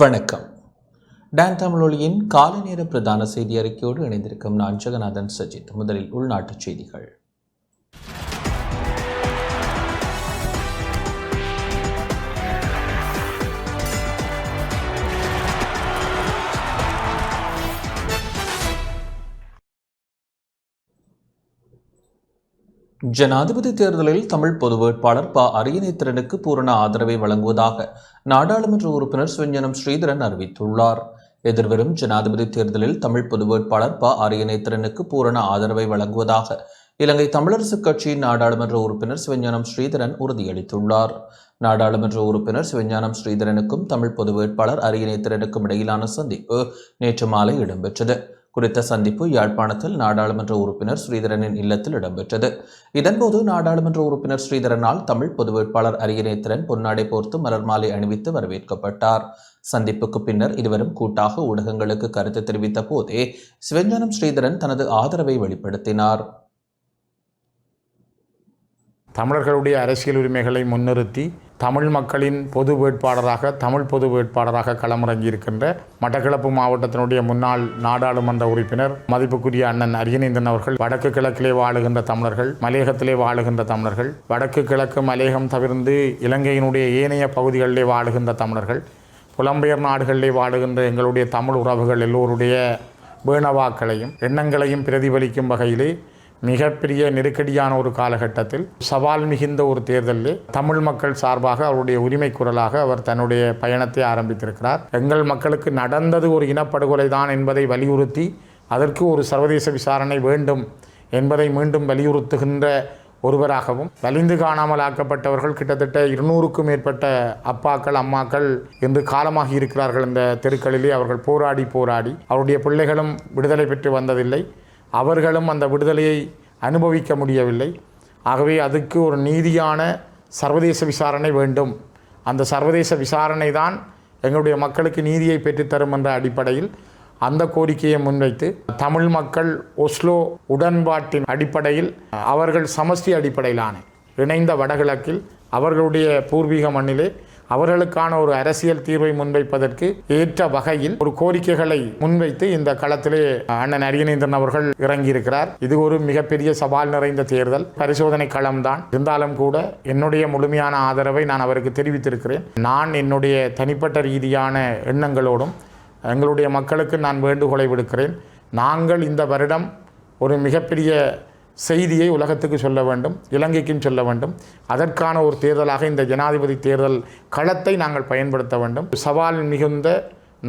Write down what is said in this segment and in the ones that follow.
வணக்கம். டான் தமிழொலியின் காலை நேர பிரதான செய்தி அறிக்கையோடு இணைந்திருக்கும் நான் ஜெகநாதன் சஜித். முதலில் உள்நாட்டுச் செய்திகள். ஜனாதிபதி தேர்தலில் தமிழ் பொது வேட்பாளர் ப. அரியநேத்திரனுக்கு பூரண ஆதரவை வழங்குவதாக நாடாளுமன்ற உறுப்பினர் சுவஞ்சனம் ஸ்ரீதரன் அறிவித்துள்ளார். எதிர்வரும் ஜனாதிபதி தேர்தலில் தமிழ் பொது வேட்பாளர் ப. அரியநேத்திரனுக்கு பூரண ஆதரவை வழங்குவதாக இலங்கை தமிழரசுக் கட்சியின் நாடாளுமன்ற உறுப்பினர் சிவஞானம் ஸ்ரீதரன் உறுதியளித்துள்ளார். நாடாளுமன்ற உறுப்பினர் சிவஞானம் ஸ்ரீதரனுக்கும் தமிழ் பொது வேட்பாளர் அரியநேத்திரனுக்கும் இடையிலான சந்திப்பு நேற்று மாலை இடம்பெற்றது. குறித்த சந்திப்பு யாழ்ப்பாணத்தில் நாடாளுமன்ற உறுப்பினர் ஸ்ரீதரனின் இல்லத்தில் இடம்பெற்றது. இதன்போது நாடாளுமன்ற உறுப்பினர் ஸ்ரீதரனால் தமிழ் பொது வேட்பாளர் அரியநேத்திரன் பொன்னாடை போர்த்து மலர் மாலை அணிவித்து வரவேற்கப்பட்டார். சந்திப்புக்கு பின்னர் இருவரும் கூட்டாக ஊடகங்களுக்கு கருத்து தெரிவித்த போதே சிவஞானம் ஸ்ரீதரன் தனது ஆதரவை வெளிப்படுத்தினார். தமிழர்களுடைய அரசியல் உரிமைகளை முன்னிறுத்தி தமிழ் மக்களின் பொது வேட்பாளராக தமிழ் பொது வேட்பாளராக களமிறங்கியிருக்கின்ற மட்டக்களப்பு மாவட்டத்தினுடைய முன்னாள் நாடாளுமன்ற உறுப்பினர் மதிப்புக்குரிய அண்ணன் அரியநேந்தன் அவர்கள் வடக்கு கிழக்கிலே வாழுகின்ற தமிழர்கள் மலையகத்திலே வாழுகின்ற தமிழர்கள் வடக்கு கிழக்கு மலையகம் தவிர்ந்து இலங்கையினுடைய ஏனைய பகுதிகளிலே வாழுகின்ற தமிழர்கள் புலம்பெயர் நாடுகளிலே வாழுகின்ற எங்களுடைய தமிழ் உறவுகள் எல்லோருடைய வேணவாக்களையும் எண்ணங்களையும் பிரதிபலிக்கும் வகையிலே மிகப்பெரிய நெருக்கடியான ஒரு காலகட்டத்தில் சவால் மிகுந்த ஒரு தேர்தலில் தமிழ் மக்கள் சார்பாக அவருடைய உரிமை குரலாக அவர் தன்னுடைய பயணத்தை ஆரம்பித்திருக்கிறார். எங்கள் மக்களுக்கு நடந்தது ஒரு இனப்படுகொலை தான் என்பதை வலியுறுத்தி அதற்கு ஒரு சர்வதேச விசாரணை வேண்டும் என்பதை மீண்டும் வலியுறுத்துகின்ற ஒருவராகவும் வலிந்து காணாமல் ஆக்கப்பட்டவர்கள் கிட்டத்தட்ட இருநூறுக்கும் மேற்பட்ட அப்பாக்கள் அம்மாக்கள் இன்று காலமாகி இருக்கிறார்கள். இந்த தெருக்களிலே அவர்கள் போராடி போராடி அவருடைய பிள்ளைகளும் விடுதலை பெற்று வந்ததில்லை. அவர்களும் அந்த விடுதலையை அனுபவிக்க முடியவில்லை. ஆகவே அதுக்கு ஒரு நீதியான சர்வதேச விசாரணை வேண்டும். அந்த சர்வதேச விசாரணை தான் எங்களுடைய மக்களுக்கு நீதியை பெற்றுத்தரும் என்ற அடிப்படையில் அந்த கோரிக்கையை முன்வைத்து தமிழ் மக்கள் ஒஸ்லோ உடன்பாட்டின் அடிப்படையில் அவர்கள் சமஷ்டி அடிப்படையிலான இணைந்த வடகிழக்கில் அவர்களுடைய பூர்வீக மண்ணிலே அவர்களுக்கான ஒரு அரசியல் தீர்வை முன்வைப்பதற்கு ஏற்ற வகையில் ஒரு கோரிக்கைகளை முன்வைத்து இந்த களத்திலே அண்ணன் அரியநேந்திரன் அவர்கள் இறங்கியிருக்கிறார். இது ஒரு மிகப்பெரிய சவால் நிறைந்த தேர்தல். பரிசோதனை களம்தான். இருந்தாலும் கூட என்னுடைய முழுமையான ஆதரவை நான் அவருக்கு தெரிவித்திருக்கிறேன். நான் என்னுடைய தனிப்பட்ட ரீதியான எண்ணங்களோடும் எங்களுடைய மக்களுக்கு நான் வேண்டுகோளை விடுக்கிறேன். நாங்கள் இந்த வருடம் ஒரு மிகப்பெரிய செய்தியை உலகத்துக்கு சொல்ல வேண்டும் இலங்கைக்கும் சொல்ல வேண்டும். அதற்கான ஒரு தேர்தலாக இந்த ஜனாதிபதி தேர்தல் களத்தை நாங்கள் பயன்படுத்த வேண்டும். சவால் மிகுந்த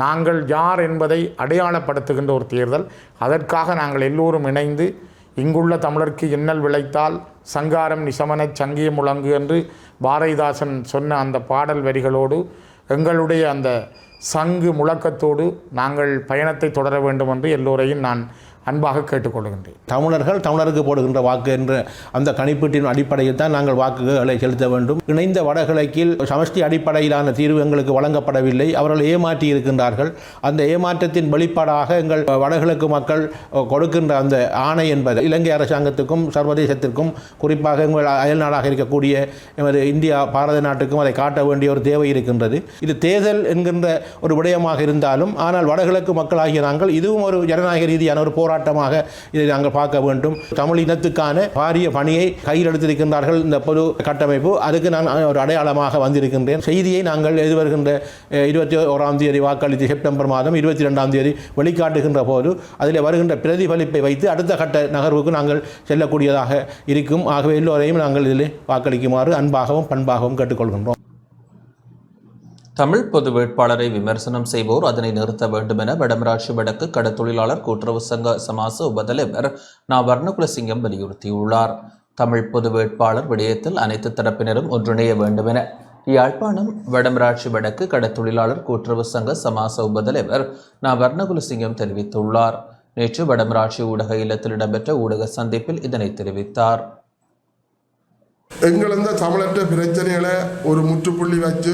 நாங்கள் யார் என்பதை அடையாளப்படுத்துகின்ற ஒரு தேர்தல். அதற்காக நாங்கள் எல்லோரும் இணைந்து இங்குள்ள தமிழருக்கு இன்னல் விளைத்தால் சங்காரம் நிசமன சங்கிய முழங்கு என்று பாரதிதாசன் சொன்ன அந்த பாடல் வரிகளோடு எங்களுடைய அந்த சங்கு முழக்கத்தோடு நாங்கள் பயணத்தை தொடர வேண்டும் என்று எல்லோரையும் நான் அன்பாக கேட்டுக்கொள்கின்றேன். தமிழர்கள் தமிழருக்கு போடுகின்ற வாக்கு என்ற அந்த கணிப்பீட்டின் அடிப்படையில் தான் நாங்கள் வாக்குகளை செலுத்த வேண்டும். இணைந்த வடகிழக்கில் சமஷ்டி அடிப்படையிலான தீர்வு எங்களுக்கு வழங்கப்படவில்லை. அவர்கள் ஏமாற்றி இருக்கின்றார்கள். அந்த ஏமாற்றத்தின் வெளிப்பாடாக எங்கள் வடகிழக்கு மக்கள் கொடுக்கின்ற அந்த ஆணை என்பது இலங்கை அரசாங்கத்துக்கும் சர்வதேசத்திற்கும் குறிப்பாக எங்கள் அயல் நாடாக இருக்கக்கூடிய எமது இந்தியா பாரத நாட்டுக்கும் அதை காட்ட வேண்டிய ஒரு தேவை இருக்கின்றது. இது தேர்தல் என்கின்ற ஒரு விடயமாக இருந்தாலும் ஆனால் வடகிழக்கு மக்களாகிய நாங்கள் இதுவும் ஒரு ஜனநாயக ரீதியான ஒரு போராட்டமாக இதை நாங்கள் பார்க்க வேண்டும். தமிழ் இனத்துக்கான பாரிய பணியை கையில் எடுத்திருக்கின்றார்கள் இந்த பொது கட்டமைப்பு. அதுக்கு நான் ஒரு அடையாளமாக வந்திருக்கின்றேன். செய்தியை நாங்கள் எதிர்வருகின்ற இருபத்தி ஓராம் தேதி வாக்களித்து செப்டம்பர் மாதம் இருபத்தி ரெண்டாம் தேதி வெளிக்காட்டுகின்ற போது அதில் வருகின்ற பிரதிபலிப்பை வைத்து அடுத்த கட்ட நகர்வுக்கு நாங்கள் செல்லக்கூடியதாக இருக்கும். ஆகவே எல்லோரையும் நாங்கள் இதில் வாக்களிக்குமாறு அன்பாகவும் பண்பாகவும் கேட்டுக்கொள்கின்றோம். தமிழ் பொது வேட்பாளரை விமர்சனம் செய்வோர் அதனை நிறுத்த வேண்டும் என வடமராட்சி வடக்கு கடத்தொழிலாளர் கூட்டுறவு சங்க சமாச உபதலைவர் நா. வர்ணகுலசிங்கம் வலியுறுத்தியுள்ளார். தமிழ் பொது வேட்பாளர் விடயத்தில் அனைத்து தரப்பினரும் ஒன்றிணைய வேண்டும் என யாழ்ப்பாணம் வடமராட்சி வடக்கு கடத்தொழிலாளர் கூட்டுறவு சங்க சமாச உபதலைவர் நா. வர்ணகுலசிங்கம் தெரிவித்துள்ளார். நேற்று வடமராட்சி ஊடக இல்லத்தில் இடம்பெற்ற ஊடக சந்திப்பில் இதனை தெரிவித்தார். எங்களந்த தமிழற்ற பிரச்சனைகளை ஒரு முற்றுப்புள்ளி வச்சு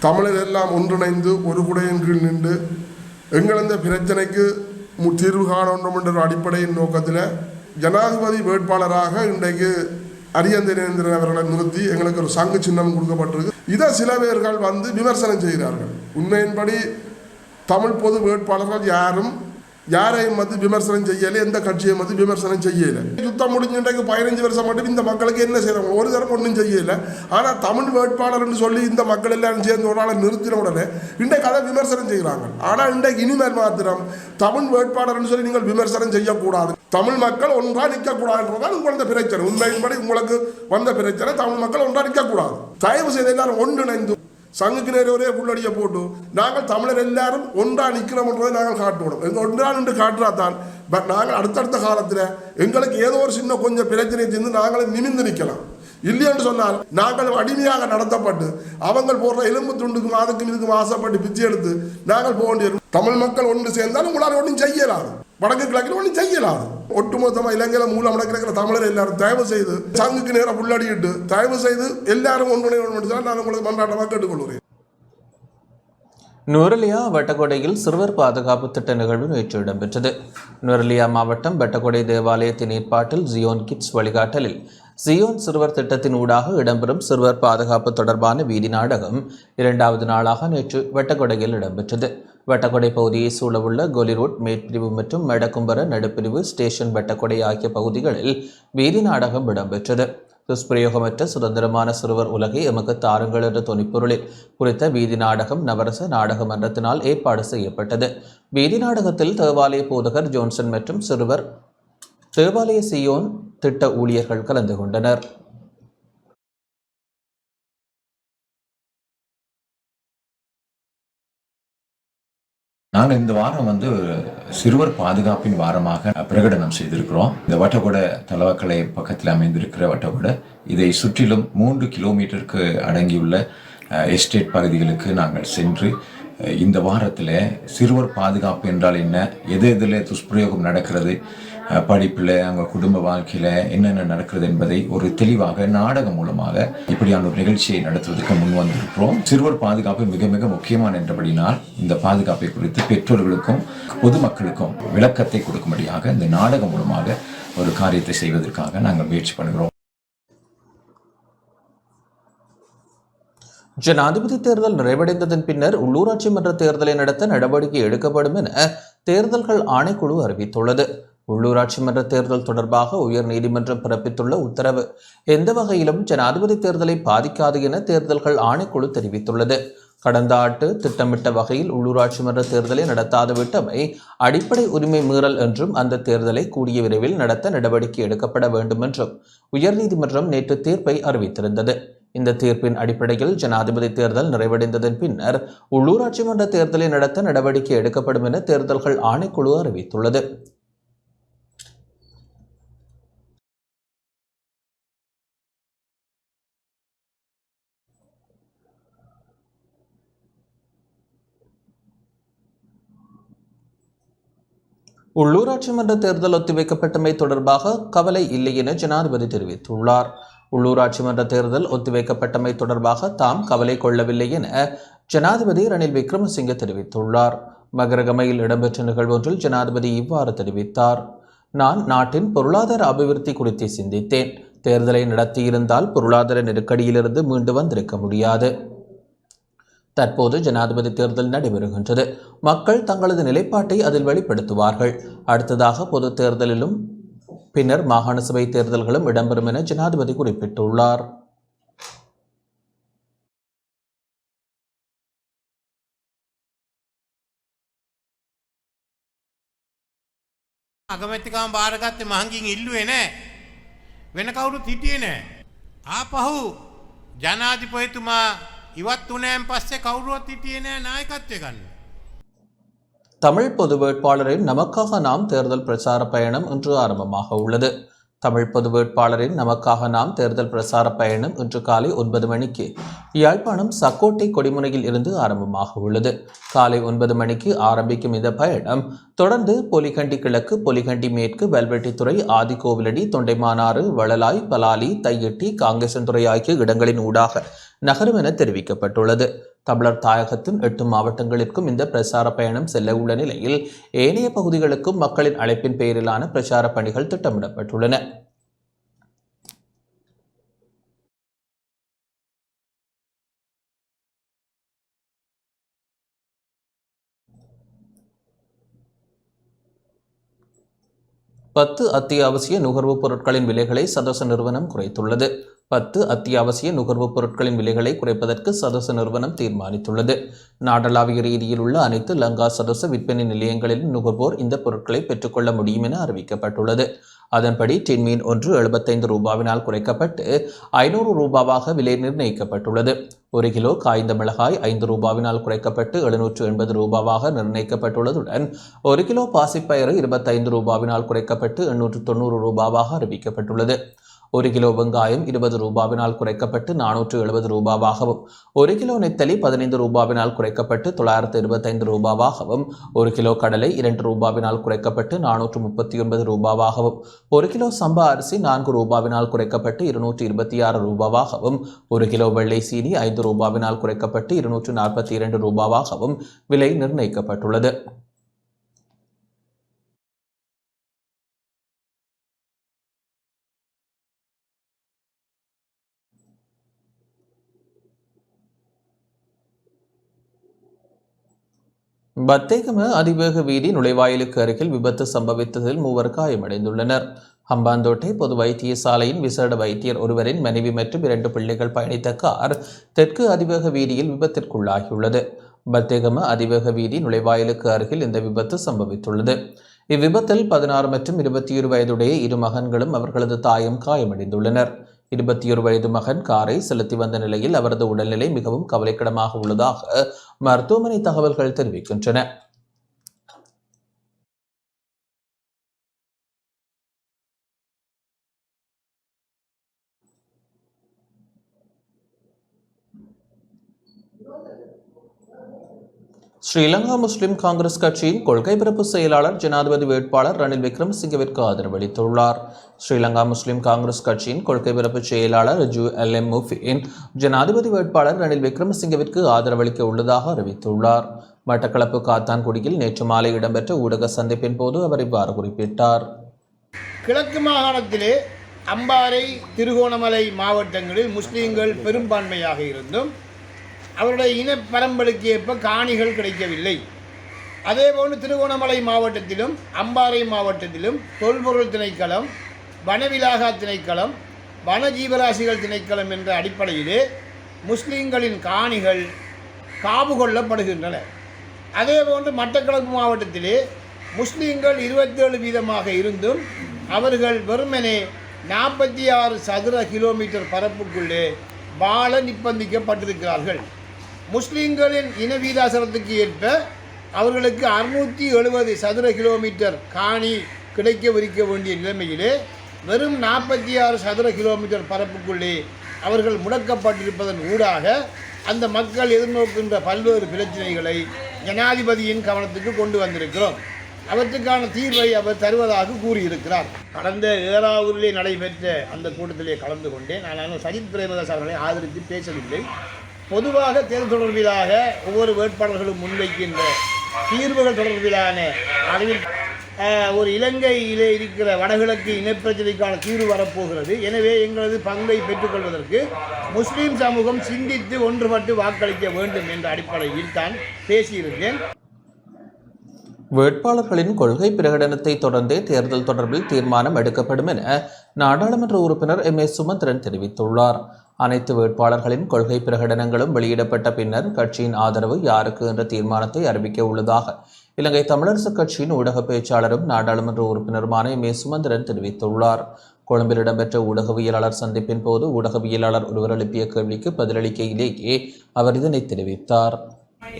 தமிழர் எல்லாம் ஒன்றிணைந்து ஒரு குடையின் கீழ் நின்று எங்கள் இந்த பிரச்சனைக்கு மு- தீர்வு காண வேண்டும் என்ற ஒரு அடிப்படையின் நோக்கத்தில் ஜனாதிபதி வேட்பாளராக இன்றைக்கு அரியந்திரேந்திரன் அவர்களை நிறுத்தி எங்களுக்கு ஒரு சங்கு சின்னம் கொடுக்கப்பட்டிருக்கு. இதை சில பேர்கள் வந்து விமர்சனம் செய்கிறார்கள். உண்மையின்படி தமிழ் பொது வேட்பாளர்கள் யாரும் யாரையும் வந்து விமர்சனம் செய்யலை எந்த கட்சியும் வந்து விமர்சனம் செய்யலை. யுத்தம் முடிஞ்சுட்டு பதினஞ்சு வருஷம் மட்டும் இந்த மக்களுக்கு என்ன செய்யறாங்க? ஒரு தரம் ஒன்றும் செய்யலை. ஆனால் தமிழ் வேட்பாளர்னு சொல்லி இந்த மக்கள் எல்லாரும் சேர்ந்து ஒரு நாளை நிறுத்தின உடனே இன்றைக்கு அதை விமர்சனம் செய்கிறாங்க. ஆனால் இன்றைக்கு இனிமேல் மாத்திரம் தமிழ் வேட்பாளர்னு சொல்லி நீங்கள் விமர்சனம் செய்யக்கூடாது. தமிழ் மக்கள் ஒன்றா நிற்கக்கூடாதுன்றதான் உங்களது பிரச்சனை. உண்மையின்படி உங்களுக்கு வந்த பிரச்சனை தமிழ் மக்கள் ஒன்றா நிற்கக்கூடாது. தயவு செய்து எல்லாரும் ஒன்றிணைந்து சங்குக்கு நேரே ஒரே புள்ளடிய போட்டு நாங்கள் தமிழர் எல்லாரும் ஒன்றா நிற்கிறோம்ன்றதை நாங்கள் காட்டுவோம். எங்கள் ஒன்றா நின்று காட்டுறா தான் பட் நாங்கள் அடுத்தடுத்த காலத்தில் எங்களுக்கு ஏதோ ஒரு சின்ன கொஞ்சம் பிரச்சனை தீர்ந்து நாங்களும் நிமிந்து நிற்கலாம் இல்லையென்று சொன்னால் நாங்கள் அடிமையாக நடத்தப்பட்டு அவங்க போடுற எலும்பு துண்டுக்கும் அதுக்கும் இதுக்கும் ஆசைப்பட்டு பிச்சை எடுத்து நாங்கள் போக வேண்டிய தமிழ் மக்கள் ஒன்று சேர்ந்தாலும் உங்களால் ஒன்றும் செய்யலாது. வடக்கு கிழக்கில் ஒன்றும் செய்யலாது. ஒட்டுமொத்தமாக இலங்கையில் மூலம் நடக்கிற தமிழர் எல்லாரும் தயவு செய்து சங்குக்கு நேரம் புள்ளடிட்டு தயவு செய்து எல்லாரும் ஒன்றிணைவு நான் உங்களுக்கு மன்றாட்டமாக கேட்டுக்கொள்கிறேன். நுரலியா வட்டகொடையில் சிறுவர் பாதுகாப்பு திட்ட நிகழ்வு நேற்று இடம்பெற்றது. நுரலியா மாவட்டம் வட்டகொடை தேவாலயத்தின் ஏற்பாட்டில் ஜியோன் கிட்ஸ் வழிகாட்டலில் சியோன் சிறுவர் திட்டத்தின் ஊடாக இடம்பெறும் சிறுவர் பாதுகாப்பு தொடர்பான வீதி நாடகம் இரண்டாவது நாளாக நேற்று வட்டக்கொடையில் இடம்பெற்றது. வட்டக்கொடை பகுதியை சூழவுள்ள கோலிரோட் மேற்பிரிவு மற்றும் மெடக்கும்பர நடுப்பிரிவு ஸ்டேஷன் வட்டக்கொடை ஆகிய பகுதிகளில் வீதி நாடகம் இடம்பெற்றது. துஷ்பிரயோகமற்ற சுதந்திரமான சிறுவர் உலகை எமக்கு தாருங்கள் என்ற தொனிப்பொருளில் குறித்த வீதி நாடகம் நவரச நாடக மன்றத்தினால் ஏற்பாடு செய்யப்பட்டது. வீதி நாடகத்தில் தேவாலய போதகர் ஜோன்சன் மற்றும் சிறுவர் தேவாலய சியோன் திட்ட ஊழியர்கள் கலந்து கொண்டனர். நாங்கள் இந்த வாரம் வந்து ஒரு சிறுவர் பாதுகாப்பின் வாரமாக பிரகடனம் செய்திருக்கிறோம். இந்த வட்டகொட தலவாக்கலை பக்கத்தில் அமைந்திருக்கிற வட்டகொட இதை சுற்றிலும் மூன்று கிலோமீட்டருக்கு அடங்கியுள்ள அஹ், எஸ்டேட் பகுதிகளுக்கு நாங்கள் சென்று இந்த வாரத்தில் சிறுவர் பாதுகாப்பு என்றால் என்ன எது எதில் துஷ்பிரயோகம் நடக்கிறது படிப்பில் அவங்க குடும்ப வாழ்க்கையில் என்னென்ன நடக்கிறது என்பதை ஒரு தெளிவாக நாடகம் மூலமாக இப்படியான ஒரு நிகழ்ச்சியை நடத்துவதற்கு முன் வந்திருக்கிறோம். சிறுவர் பாதுகாப்பு மிக மிக முக்கியமான என்றபடினால் இந்த பாதுகாப்பை குறித்து பெற்றோர்களுக்கும் பொதுமக்களுக்கும் விளக்கத்தை கொடுக்கும்படியாக இந்த நாடகம் மூலமாக ஒரு காரியத்தை செய்வதற்காக நாங்கள் முயற்சி பண்ணுகிறோம். ஜனாதிபதி தேர்தல் நிறைவடைந்ததன் பின்னர் உள்ளூராட்சி மன்ற தேர்தலை நடத்த நடவடிக்கை எடுக்கப்படும் என தேர்தல்கள் ஆணைக்குழு அறிவித்துள்ளது. உள்ளூராட்சி மன்ற தேர்தல் தொடர்பாக உயர் நீதிமன்றம் பிறப்பித்துள்ள உத்தரவு எந்த வகையிலும் ஜனாதிபதி தேர்தலை பாதிக்காது என தேர்தல்கள் ஆணைக்குழு தெரிவித்துள்ளது. கடந்த ஆண்டு திட்டமிட்ட வகையில் உள்ளூராட்சி மன்ற தேர்தலை நடத்தாது விட்டமை அடிப்படை உரிமை மீறல் என்றும் அந்த தேர்தலை கூடிய விரைவில் நடத்த நடவடிக்கை எடுக்கப்பட வேண்டும் என்றும் உயர்நீதிமன்றம் நேற்று தீர்ப்பை அறிவித்திருந்தது. இந்த தீர்ப்பின் அடிப்படையில் ஜனாதிபதி தேர்தல் நிறைவடைந்ததன் பின்னர் உள்ளூராட்சி மன்ற தேர்தலை நடத்த நடவடிக்கை எடுக்கப்படும் என தேர்தல்கள் ஆணைக்குழு அறிவித்துள்ளது. உள்ளூராட்சி மன்ற தேர்தல் ஒத்திவைக்கப்பட்டமை தொடர்பாக கவலை இல்லை என ஜனாதிபதி தெரிவித்துள்ளார். உள்ளூராட்சி மன்ற தேர்தல் ஒத்திவைக்கப்பட்டமை தொடர்பாக தாம் கவலை கொள்ளவில்லை என ஜனாதிபதி ரணில் விக்ரமசிங்க தெரிவித்துள்ளார். மகரகமையில் இடம்பெற்ற நிகழ்வொன்றில் ஜனாதிபதி இவ்வாறு தெரிவித்தார். நான் நாட்டின் பொருளாதார அபிவிருத்தி குறித்து சிந்தித்தேன். தேர்தலை நடத்தியிருந்தால் பொருளாதார நெருக்கடியிலிருந்து மீண்டு வந்திருக்க முடியாது. தற்போது ஜனாதிபதி தேர்தல் நடைபெறுகின்றது மக்கள் தங்களது நிலைப்பாட்டை அதில் வெளிப்படுத்துவார்கள் அடுத்ததாக பொது தேர்தலிலும் பின்னர் மாகாண சபை தேர்தல்களும் இடம்பெறும் என ஜனாதிபதி குறிப்பிட்டுள்ளார் අගමැතිකම් භාරගත්තේ මහංගින් ඉල්ලුවේ නෑ. වෙන කවුරුත් හිටියේ නෑ. ආපහු ජනාධිපයතුමා ඉවත් වනෑම් පස්සේ කවුරුවත් හිටියේ නෑ නායකත්වය ගන්න. தமிழ் பொது வேட்பாளரின் நமக்காக நாம் தேர்தல் பிரச்சார பயணம் இன்று ஆரம்பமாக உள்ளது தமிழ் பொது வேட்பாளரின் நமக்காக நாம் தேர்தல் பிரச்சார பயணம் இன்று காலை ஒன்பது மணிக்கு யாழ்ப்பாணம் சக்கோட்டை கொடிமுனையில் இருந்து ஆரம்பமாக உள்ளது காலை ஒன்பது மணிக்கு ஆரம்பிக்கும் இந்த பயணம் தொடர்ந்து பொலிகண்டி கிழக்கு பொலிகண்டி மேற்கு வெல்வெட்டித்துறை ஆதிகோவிலடி தொண்டைமானாறு வளலாய் பலாலி தையட்டி காங்கேசன்துறை ஆகிய இடங்களின் ஊடாக நகரும் என தெரிவிக்கப்பட்டுள்ளது. தமிழர் தாயகத்தின் எட்டு மாவட்டங்களுக்கும் இந்த பிரச்சார பயணம் செல்ல உள்ள நிலையில் ஏனைய பகுதிகளுக்கும் மக்களின் அழைப்பின் பெயரிலான பிரச்சார பணிகள் திட்டமிடப்பட்டுள்ளன. பத்து அத்தியாவசிய நுகர்வுப் பொருட்களின் விலைகளை சதச நிறுவனம் குறைத்துள்ளது. பத்து அத்தியாவசிய நுகர்வுப் பொருட்களின் விலைகளை குறைப்பதற்கு சதச நிறுவனம் தீர்மானித்துள்ளது. நாடளாவிய ரீதியில் உள்ள அனைத்து லங்கா சதச விற்பனை நிலையங்களிலும் நுகர்வோர் இந்த பொருட்களை பெற்றுக்கொள்ள முடியும் என அறிவிக்கப்பட்டுள்ளது. அதன்படி டின்மீன் ஒன்று எழுபத்தைந்து ரூபாவினால் குறைக்கப்பட்டு ஐநூறு ரூபாவாக விலை நிர்ணயிக்கப்பட்டுள்ளது. ஒரு கிலோ காய்ந்த மிளகாய் ஐந்து ரூபாவினால் குறைக்கப்பட்டு எழுநூற்று எண்பது ரூபாவாக நிர்ணயிக்கப்பட்டுள்ளதுடன் ஒரு கிலோ பாசிப்பயிறு இருபத்தைந்து ரூபாவினால் குறைக்கப்பட்டு எண்ணூற்று தொண்ணூறு ரூபாவாக அறிவிக்கப்பட்டுள்ளது. ஒரு கிலோ வெங்காயம் இருபது ரூபாவினால் குறைக்கப்பட்டு நானூற்று எழுபது ரூபாவாகவும் ஒரு கிலோ நெத்தலி பதினைந்து ரூபாவினால் குறைக்கப்பட்டு தொள்ளாயிரத்து இருபத்தைந்து ரூபாவாகவும் ஒரு கிலோ கடலை இரண்டு ரூபாவினால் குறைக்கப்பட்டு நானூற்று முப்பத்தி ஒன்பது ரூபாவாகவும் ஒரு கிலோ சம்பா அரிசி நான்கு ரூபாவினால் குறைக்கப்பட்டு இருநூற்று இருபத்தி ஆறு ரூபாவாகவும் ஒரு கிலோ வெள்ளை சீனி ஐந்து ரூபாவினால் குறைக்கப்பட்டு இருநூற்று நாற்பத்தி இரண்டு ரூபாவாகவும் விலை நிர்ணயிக்கப்பட்டுள்ளது. பத்தேகம அதிவேக வீதி நுழைவாயிலுக்கு அருகில் விபத்து சம்பவித்ததில் மூவர் காயமடைந்துள்ளனர். ஹம்பாந்தோட்டை பொது வைத்தியசாலையின் விசேட வைத்தியர் ஒருவரின் மனைவி மற்றும் இரண்டு பிள்ளைகள் பயணித்த கார் தெற்கு அதிவேக வீதியில் விபத்திற்குள்ளாகியுள்ளது. பத்தேகம அதிவேக வீதி நுழைவாயிலுக்கு அருகில் இந்த விபத்து சம்பவித்துள்ளது. இவ்விபத்தில் பதினாறு மற்றும் இருபத்தி இரு வயதுடைய இரு மகன்களும் அவர்களது தாயும் காயமடைந்துள்ளனர். இருபத்தி ஒரு வயது மகன் காரை செலுத்தி வந்த நிலையில் அவரது உடல்நிலை மிகவும் கவலைக்கிடமாக உள்ளதாக மருத்துவமனை தகவல்கள் தெரிவிக்கின்றன. ஸ்ரீலங்கா முஸ்லிம் காங்கிரஸ் கட்சியின் கொள்கை பிறப்பு செயலாளர் ஜனாதிபதி வேட்பாளர் ரணில் விக்ரமசிங்கவிற்கு ஆதரவளித்துள்ளார் ஸ்ரீலங்கா முஸ்லிம் காங்கிரஸ் கட்சியின் கொள்கை பிறப்பு செயலாளர் ஜூ. எல். எம். முஃபின் ஜனாதிபதி வேட்பாளர் ரணில் விக்ரமசிங்கவிற்கு ஆதரவளிக்க உள்ளதாக அறிவித்துள்ளார். மட்டக்களப்பு காத்தான்குடியில் நேற்று மாலை இடம்பெற்ற ஊடக சந்திப்பின் போது அவர் இவ்வாறு குறிப்பிட்டார். கிழக்கு மாகாணத்திலே அம்பாறை திருகோணமலை மாவட்டங்களில் முஸ்லீம்கள் பெரும்பான்மையாக இருந்தும் அவருடைய இன பரம்பலுக்கு ஏற்ப காணிகள் கிடைக்கவில்லை. அதேபோன்று திருகோணமலை மாவட்டத்திலும் அம்பாறை மாவட்டத்திலும் தொல்பொருள் திணைக்களம் வனவிலாகா திணைக்களம் வன ஜீவராசிகள் திணைக்களம் என்ற அடிப்படையிலே முஸ்லீம்களின் காணிகள் காவு கொள்ளப்படுகின்றன. அதேபோன்று மட்டக்களப்பு மாவட்டத்திலே முஸ்லீம்கள் இருபத்தேழு வீதமாக இருந்தும் அவர்கள் வெறுமனே நாற்பத்தி ஆறு சதுர கிலோமீட்டர் பரப்புக்குள்ளே வாழ நிர்பந்திக்கப்பட்டிருக்கிறார்கள். முஸ்லீம்களின் இன வீதாசனத்துக்கு ஏற்ப அவர்களுக்கு அறுநூற்றி எழுபது சதுர கிலோமீட்டர் காணி கிடைக்கவிருக்க வேண்டிய நிலைமையிலே வெறும் நாற்பத்தி ஆறு சதுர கிலோமீட்டர் பரப்புக்குள்ளே அவர்கள் முடக்கப்பட்டிருப்பதன் ஊடாக அந்த மக்கள் எதிர்நோக்கின்ற பல்வேறு பிரச்சனைகளை ஜனாதிபதியின் கவனத்துக்கு கொண்டு வந்திருக்கிறோம். அவற்றுக்கான தீர்வை அவர் தருவதாக கூறியிருக்கிறார். கடந்த ஏழாவூரிலே நடைபெற்ற அந்த கூட்டத்திலே கலந்து கொண்டேன். நான் சஜித் பிரேமதாஸ் அவர்களை ஆதரித்து பேசவில்லை. பொதுவாக தேர்தல் தொடர்பிலாக ஒவ்வொரு வேட்பாளர்களும் முன்வைக்கின்ற தீர்வுகள் தொடர்பிலான அளவில் ஒரு இலங்கையிலே இருக்கிற வடகிழக்கு இனப்பிரச்சனைக்கான தீர்வு வரப்போகிறது. எனவே எங்களது பங்கை பெற்றுக்கொள்வதற்கு முஸ்லீம் சமூகம் சிந்தித்து ஒன்றுபட்டு வாக்களிக்க வேண்டும் என்ற அடிப்படையில் தான் பேசியிருந்தேன். வேட்பாளர்களின் கொள்கை பிரகடனத்தை தொடர்ந்தே தேர்தல் தொடர்பில் தீர்மானம் எடுக்கப்படும் என நாடாளுமன்ற உறுப்பினர் எம் ஏ சுமந்திரன் தெரிவித்துள்ளார். அனைத்து வேட்பாளர்களின் கொள்கை பிரகடனங்களும் வெளியிடப்பட்ட பின்னர் கட்சியின் ஆதரவு யாருக்கு என்ற தீர்மானத்தை அறிவிக்க உள்ளதாக இலங்கை தமிழரசுக் கட்சியின் ஊடக பேச்சாளரும் நாடாளுமன்ற உறுப்பினருமான மே சுமந்திரன் தெரிவித்துள்ளார். கொழும்பில் இடம்பெற்ற ஊடகவியலாளர் சந்திப்பின் போது ஊடகவியலாளர் ஒருவர் எழுப்பிய கேள்விக்கு பதிலளிக்கையிலேயே அவர் இதனை தெரிவித்தார்.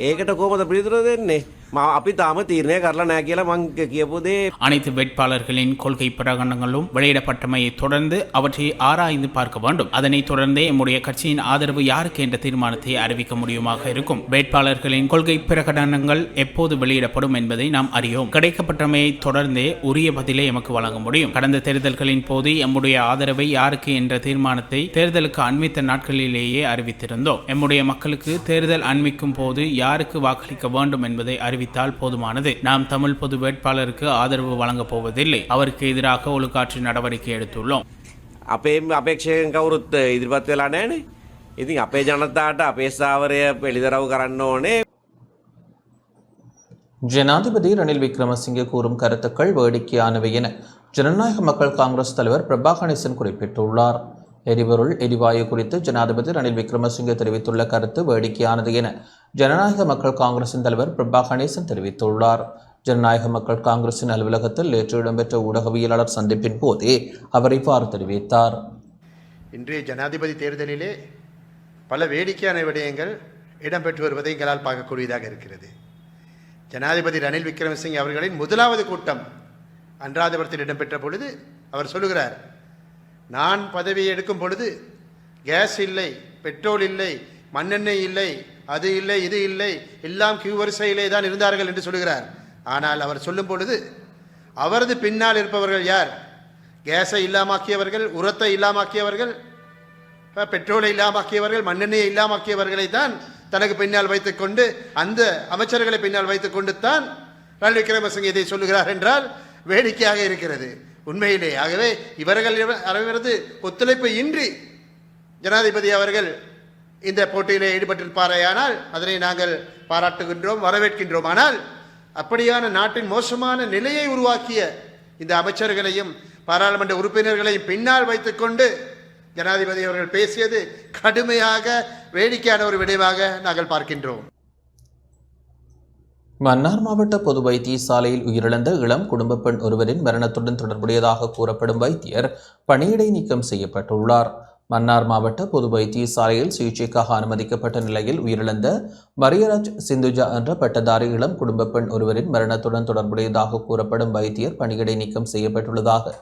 ඒකට කෝමද පිළිතුර දෙන්නේ ම අපි තාම තීරණය කරලා නෑ කියලා මං කියපු දේ அனைத்து வேட்பாளர்களின் கொள்கை பிரகடனங்களும் வெளியிடப்பட்டமையை தொடர்ந்து அவற்றை ஆராய்ந்து பார்க்க வேண்டும் அதனைத் தொடர்ந்தே எம்முடைய கட்சியின் ஆதரவு யாருக்கு என்ற தீர்மானத்தை அறிவிக்க முடியுமாக இருக்கும் வேட்பாளர்களின் கொள்கை பிரகடனங்கள் எப்போது வெளியிடப்படும் என்பதை நாம் அறியோம் கிடைக்கப்பட்டமையை தொடர்ந்தே உரிய பதிலை எமக்கு வழங்க முடியும் கடந்த தேர்தல்களின் போது எம்முடைய ஆதரவை யாருக்கு என்ற தீர்மானத்தை தேர்தலுக்கு அண்மித்த நாட்களிலேயே அறிவித்திருந்தோம் எம்முடைய மக்களுக்கு தேர்தல் அண்மிக்கும் போது யாருக்கு வாக்களிக்க வேண்டும் என்பதை அறிவித்தால் போதுமானது நாம் தமிழ் பொது வேட்பாளருக்கு ஆதரவு வழங்கப் போவதில்லை அவருக்கு எதிராக ஒழுக்காற்று நடவடிக்கை எடுத்துள்ளோம் අපේ අපේක්ෂයෙන් කවුරුත් ඉදිරිපත් වෙලා නෑනේ ඉතින් අපේ ජනතාට අපේ ස්ථාවරය පෙළිදරව් කරන්න ඕනේ ஜனாதிபதி ரணில் விக்ரமசிங்கே கூறும் கருத்துக்கள் வேடிக்கையானவை என ஜனநாயக மக்கள் காங்கிரஸ் தலைவர் பிரபா கணேசன் குறிப்பிட்டுள்ளார் எரிபொருள் எரிவாயு குறித்து ஜனாதிபதி ரணில் விக்ரமசிங்கே தெரிவித்துள்ள கருத்து வேடிக்கையானது என ஜனநாயக மக்கள் காங்கிரசின் தலைவர் பிரபா கணேசன் தெரிவித்துள்ளார். ஜனநாயக மக்கள் காங்கிரசின் அலுவலகத்தில் நேற்று இடம்பெற்ற ஊடகவியலாளர் சந்திப்பின் போதே அவர் இவ்வாறு தெரிவித்தார். இன்றைய ஜனாதிபதி தேர்தலிலே பல வேடிக்கையான விடயங்கள் இடம்பெற்று வருவதை எங்களால் பார்க்கக்கூடியதாக இருக்கிறது. ஜனாதிபதி ரணில் விக்ரமசிங் அவர்களின் முதலாவது கூட்டம் அன்றாதபுரத்தில் இடம்பெற்ற பொழுது அவர் சொல்லுகிறார் நான் பதவி எடுக்கும் பொழுது கேஸ் இல்லை பெட்ரோல் இல்லை மண்ணெண்ணெய் இல்லை அது இல்லை இது இல்லை எல்லாம் கியூ வரிசையிலே தான் இருந்தார்கள் என்று சொல்கிறார் ஆனால் அவர் சொல்லும் பொழுது அவரது பின்னால் இருப்பவர்கள் யார்? கேஸை இல்லாமாக்கியவர்கள் உரத்தை இல்லாமாக்கியவர்கள் பெட்ரோலை இல்லாமாக்கியவர்கள் மண்ணெண்ணெயை இல்லாமாக்கியவர்களை தான் தனக்கு பின்னால் வைத்துக்கொண்டு அந்த அமைச்சர்களை பின்னால் வைத்துக்கொண்டு தான் ரணில் விக்ரமசிங்கே இதை சொல்லுகிறார் என்றால் வேடிக்கையாக இருக்கிறது. உண்மையிலே. ஆகவே இவர்கள் அவரது ஒத்துழைப்பு இன்றி ஜனாதிபதி அவர்கள் இந்த போட்டியிலே ஈடுபட்டிருப்பாரேயானால் அதனை நாங்கள் பாராட்டுகின்றோம் வரவேற்கின்றோம். ஆனால் அப்படியான நாட்டின் மோசமான நிலையை உருவாக்கிய இந்த அமைச்சர்களையும் பாராளுமன்ற உறுப்பினர்களையும் பின்னால் வைத்துக்கொண்டு ஜனாதிபதி அவர்கள் பேசியது கடுமையாக வேடிக்கையான ஒரு விளைவாக நாங்கள் பார்க்கின்றோம். மன்னார் மாவட்ட பொது வைத்தியசாலையில் உயிரிழந்த இளம் குடும்ப பெண் ஒருவரின் மரணத்துடன் தொடர்புடையதாக கூறப்படும் வைத்தியர் பணியிடை நீக்கம் செய்யப்பட்டுள்ளார். மன்னார் மாவட்ட பொது வைத்தியசாலையில் சிகிச்சைக்காக அனுமதிக்கப்பட்ட நிலையில் உயிரிழந்த மரியராஜ் சிந்துஜா என்ற பட்டதாரி இளம் குடும்ப பெண் ஒருவரின் மரணத்துடன் தொடர்புடையதாக கூறப்படும் வைத்தியர் பணியிடை நீக்கம் செய்யப்பட்டுள்ளதாக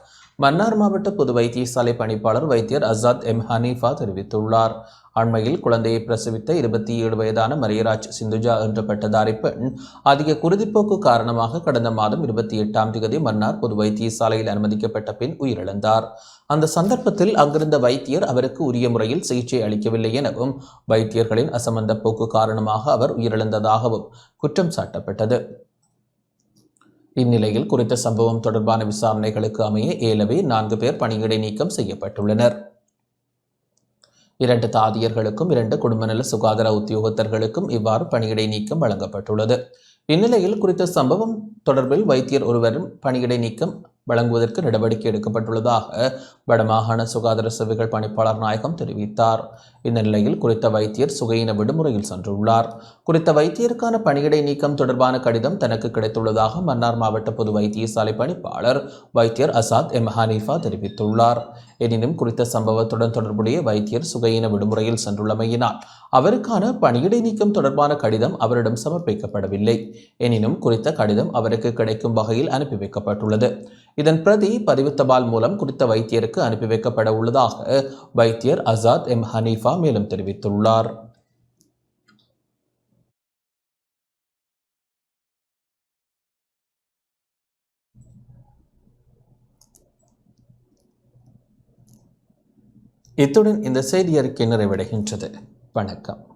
மன்னார் மாவட்ட பொது வைத்தியசாலை பணிப்பாளர் வைத்தியர் அசாத் எம் ஹனீஃபா தெரிவித்துள்ளார். அண்மையில் குழந்தையை பிரசவித்த இருபத்தி ஏழு வயதான மரியராஜ் சிந்துஜா என்ற பட்டதாரி பெண் அதிக குருதிப்போக்கு காரணமாக கடந்த மாதம் இருபத்தி எட்டாம் தேதி மன்னார் பொது வைத்தியசாலையில் அனுமதிக்கப்பட்ட பின் உயிரிழந்தார். அந்த சந்தர்ப்பத்தில் அங்கிருந்த வைத்தியர் அவருக்கு உரிய முறையில் சிகிச்சை அளிக்கவில்லை எனவும் வைத்தியர்களின் அசமந்த போக்கு காரணமாக அவர் உயிரிழந்ததாகவும் குற்றம் சாட்டப்பட்டது. இந்நிலையில் குறித்த சம்பவம் தொடர்பான விசாரணைகளுக்கு அமைய ஏலவே நான்கு பேர் பணியிடை நீக்கம் செய்யப்பட்டுள்ளனர். இரண்டு தாதியர்களுக்கும் இரண்டு குடும்பநல சுகாதார உத்தியோகத்தர்களுக்கும் இவ்வாறு பணியிடை நீக்கம் வழங்கப்பட்டுள்ளது. இந்நிலையில் குறித்த சம்பவம் தொடர்பில் வைத்தியர் ஒருவரும் பணியிடை நீக்கம் வழங்குவதற்கு நடவடிக்கை எடுக்கப்பட்டுள்ளதாக வடமாகாண சுகாதார சேவைகள் பணிப்பாளர் நாயகம் தெரிவித்தார். இந்த நிலையில் குறித்த வைத்தியர் சுகையின விடுமுறையில் சென்றுள்ளார். குறித்த வைத்தியருக்கான பணியிடை நீக்கம் தொடர்பான கடிதம் தனக்கு கிடைத்துள்ளதாக மன்னார் மாவட்ட பொது வைத்தியசாலை பணிப்பாளர் வைத்தியர் அசாத் எம். ஹனீஃபா தெரிவித்துள்ளார். எனினும் குறித்த சம்பவத்துடன் தொடர்புடைய வைத்தியர் சுகையின விடுமுறையில் சென்றுள்ளமையினால் அவருக்கான பணியிடை நீக்கம் தொடர்பான கடிதம் அவரிடம் சமர்ப்பிக்கப்படவில்லை. எனினும் குறித்த கடிதம் அவருக்கு கிடைக்கும் வகையில் அனுப்பி வைக்கப்பட்டுள்ளது. இதன் பிரதி பதிவு தபால் மூலம் குறித்த வைத்தியருக்கு அனுப்பி வைக்கப்பட உள்ளதாக வைத்தியர் அசாத் எம். ஹனீஃபா மேலும் தெரிவித்துள்ளார். இத்துடன் இந்த செய்தி அறிக்கை நிறைவடைகின்றது. வணக்கம்.